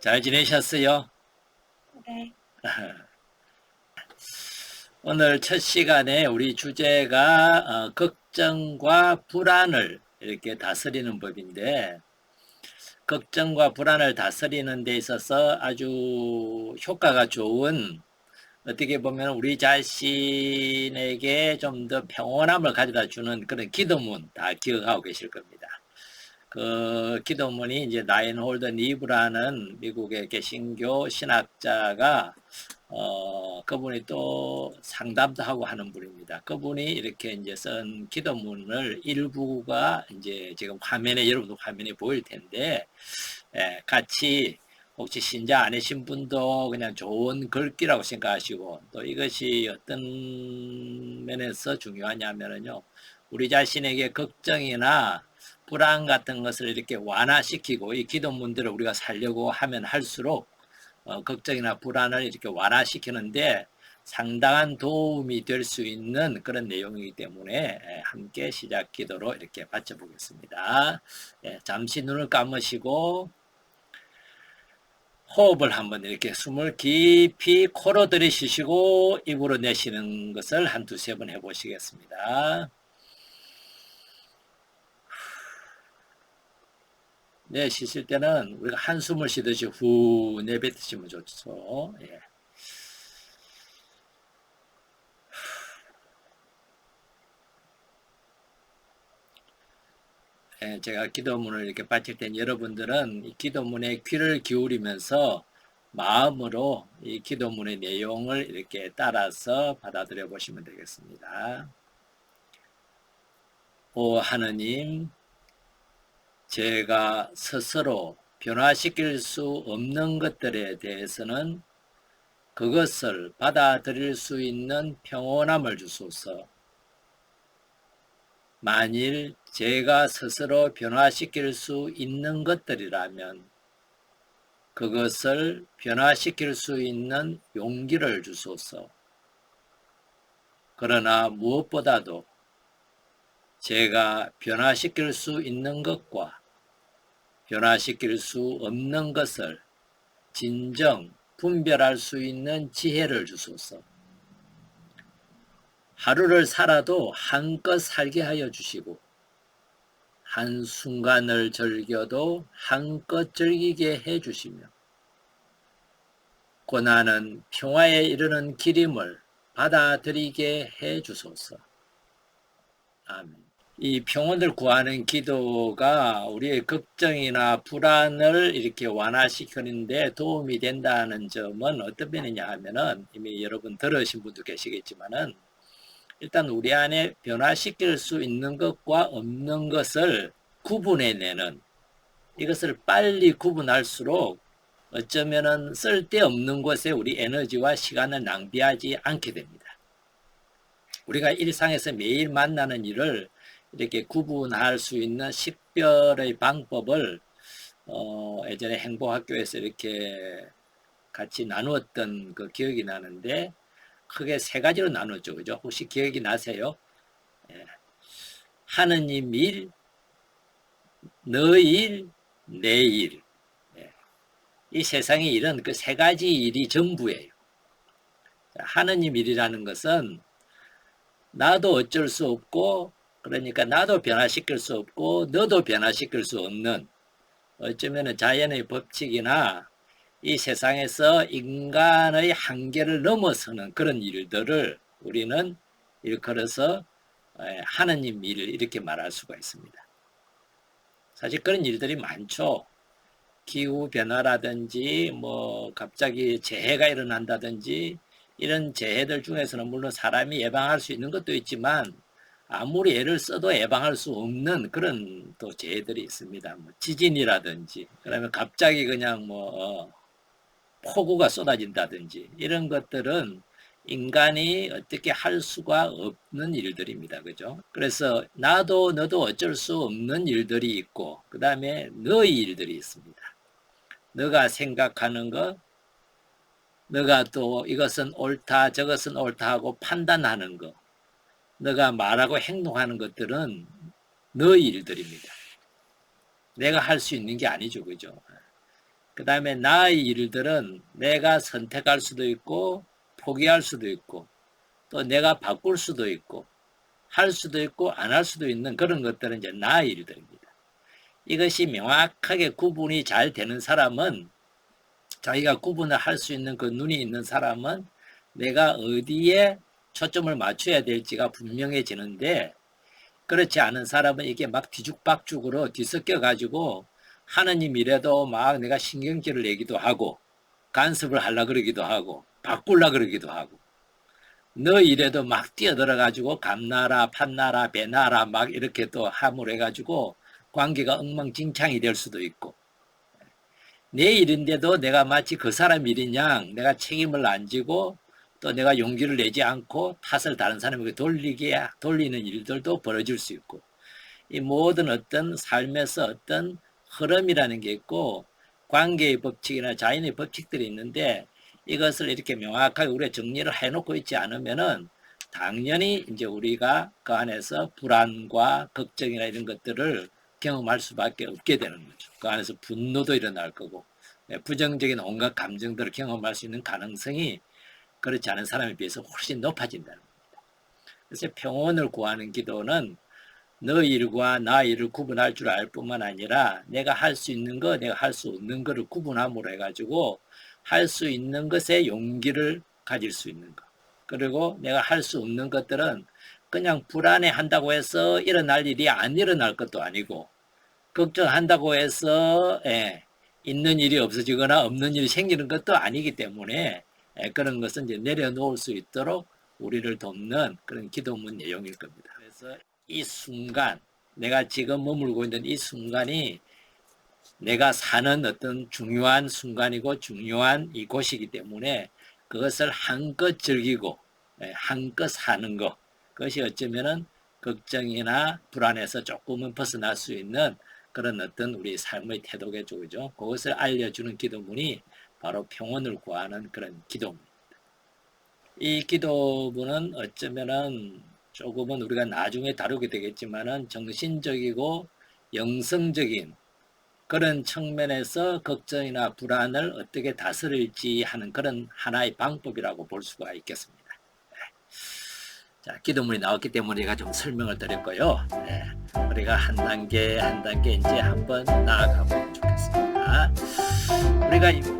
잘 지내셨어요? 네. 오늘 첫 시간에 우리 주제가 어, 걱정과 불안을 이렇게 다스리는 법인데 걱정과 불안을 다스리는 데 있어서 아주 효과가 좋은 어떻게 보면 우리 자신에게 좀 더 평온함을 가져다 주는 그런 기도문 다 기억하고 계실 겁니다. 그 기도문이 이제 나인 홀던 리브라는 미국의 개신교 신학자가 어 그분이 또 상담도 하고 하는 분입니다. 그분이 이렇게 이제 쓴 기도문을 일부가 이제 지금 화면에 여러분도 화면에 보일 텐데 예, 같이 혹시 신자 아니신 분도 그냥 좋은 글귀라고 생각하시고 또 이것이 어떤 면에서 중요하냐면은요 우리 자신에게 걱정이나 불안 같은 것을 이렇게 완화시키고 이 기도문들을 우리가 살려고 하면 할수록 어, 걱정이나 불안을 이렇게 완화시키는데 상당한 도움이 될 수 있는 그런 내용이기 때문에 예, 함께 시작 기도로 이렇게 바쳐보겠습니다. 예, 잠시 눈을 감으시고 호흡을 한번 이렇게 숨을 깊이 코로 들이쉬시고 입으로 내쉬는 것을 한 두세 번 해보시겠습니다. 네, 쉬실 때는 우리가 한숨을 쉬듯이 후 내뱉으시면 좋죠. 예. 예, 제가 기도문을 이렇게 바칠 땐 여러분들은 이 기도문에 귀를 기울이면서 마음으로 이 기도문의 내용을 이렇게 따라서 받아들여 보시면 되겠습니다. 오 하느님, 제가 스스로 변화시킬 수 없는 것들에 대해서는 그것을 받아들일 수 있는 평온함을 주소서. 만일 제가 스스로 변화시킬 수 있는 것들이라면 그것을 변화시킬 수 있는 용기를 주소서. 그러나 무엇보다도 제가 변화시킬 수 있는 것과 변화시킬 수 없는 것을 진정 분별할 수 있는 지혜를 주소서. 하루를 살아도 한껏 살게 하여 주시고 한순간을 즐겨도 한껏 즐기게 해 주시며 고난은 평화에 이르는 길임을 받아들이게 해 주소서. 아멘. 이 평온을 구하는 기도가 우리의 걱정이나 불안을 이렇게 완화시키는데 도움이 된다는 점은 어떤 면이냐 하면은 이미 여러분 들으신 분도 계시겠지만은 일단 우리 안에 변화시킬 수 있는 것과 없는 것을 구분해내는 이것을 빨리 구분할수록 어쩌면은 쓸데없는 것에 우리 에너지와 시간을 낭비하지 않게 됩니다. 우리가 일상에서 매일 만나는 일을 이렇게 구분할 수 있는 식별의 방법을 어, 예전에 행복학교에서 이렇게 같이 나누었던 그 기억이 나는데 크게 세 가지로 나눴죠. 그죠? 혹시 기억이 나세요? 예. 하느님 일, 너 일, 내 일. 예. 이 세상의 일은 그 세 가지 일이 전부예요. 하느님 일이라는 것은 나도 어쩔 수 없고 그러니까 나도 변화시킬 수 없고 너도 변화시킬 수 없는 어쩌면 자연의 법칙이나 이 세상에서 인간의 한계를 넘어서는 그런 일들을 우리는 일컬어서 하느님 일 이렇게 말할 수가 있습니다. 사실 그런 일들이 많죠. 기후 변화라든지 뭐 갑자기 재해가 일어난다든지 이런 재해들 중에서는 물론 사람이 예방할 수 있는 것도 있지만 아무리 애를 써도 예방할 수 없는 그런 또 재해들이 있습니다. 뭐 지진이라든지 그러면 갑자기 그냥 뭐 어, 폭우가 쏟아진다든지 이런 것들은 인간이 어떻게 할 수가 없는 일들입니다. 그죠? 그래서 나도 너도 어쩔 수 없는 일들이 있고 그 다음에 너의 일들이 있습니다. 너가 생각하는 것, 너가 또 이것은 옳다 저것은 옳다 하고 판단하는 것 너가 말하고 행동하는 것들은 너의 일들입니다. 내가 할 수 있는 게 아니죠. 그죠? 그 다음에 나의 일들은 내가 선택할 수도 있고 포기할 수도 있고 또 내가 바꿀 수도 있고 할 수도 있고 안 할 수도 있는 그런 것들은 이제 나의 일들입니다. 이것이 명확하게 구분이 잘 되는 사람은 자기가 구분을 할 수 있는 그 눈이 있는 사람은 내가 어디에 초점을 맞춰야 될지가 분명해지는데 그렇지 않은 사람은 이게 막 뒤죽박죽으로 뒤섞여 가지고 하느님 이래도 막 내가 신경질을 내기도 하고 간섭을 하려 그러기도 하고 바꿀라 그러기도 하고 너 이래도 막 뛰어들어 가지고 감나라 판나라 배나라 막 이렇게 또 함을 해 가지고 관계가 엉망진창이 될 수도 있고 내 일인데도 내가 마치 그 사람 일이냐 내가 책임을 안 지고 또 내가 용기를 내지 않고 탓을 다른 사람에게 돌리게 돌리는 일들도 벌어질 수 있고 이 모든 어떤 삶에서 어떤 흐름이라는 게 있고 관계의 법칙이나 자연의 법칙들이 있는데 이것을 이렇게 명확하게 우리가 정리를 해놓고 있지 않으면은 당연히 이제 우리가 그 안에서 불안과 걱정이나 이런 것들을 경험할 수밖에 없게 되는 거죠. 그 안에서 분노도 일어날 거고 예, 부정적인 온갖 감정들을 경험할 수 있는 가능성이 그렇지 않은 사람에 비해서 훨씬 높아진다는 겁니다. 그래서 평온을 구하는 기도는 너 일과 나 일을 구분할 줄 알 뿐만 아니라 내가 할 수 있는 거, 내가 할 수 없는 거를 구분함으로 해가지고 할 수 있는 것에 용기를 가질 수 있는 것. 그리고 내가 할 수 없는 것들은 그냥 불안해 한다고 해서 일어날 일이 안 일어날 것도 아니고 걱정한다고 해서 예, 있는 일이 없어지거나 없는 일이 생기는 것도 아니기 때문에 예, 그런 것은 이제 내려놓을 수 있도록 우리를 돕는 그런 기도문 내용일 겁니다. 그래서 이 순간 내가 지금 머물고 있는 이 순간이 내가 사는 어떤 중요한 순간이고 중요한 이곳이기 때문에 그것을 한껏 즐기고 예, 한껏 사는 것 그것이 어쩌면은 걱정이나 불안에서 조금은 벗어날 수 있는 그런 어떤 우리 삶의 태도겠죠, 그죠? 그것을 알려주는 기도문이 바로 평온을 구하는 그런 기도문입니다. 이 기도문은 어쩌면은 조금은 우리가 나중에 다루게 되겠지만은 정신적이고 영성적인 그런 측면에서 걱정이나 불안을 어떻게 다스릴지 하는 그런 하나의 방법이라고 볼 수가 있겠습니다. 네. 자, 기도문이 나왔기 때문에 제가 좀 설명을 드렸고요. 네, 우리가 한 단계 한 단계 이제 한번 나아가 보면 좋겠습니다. 우리가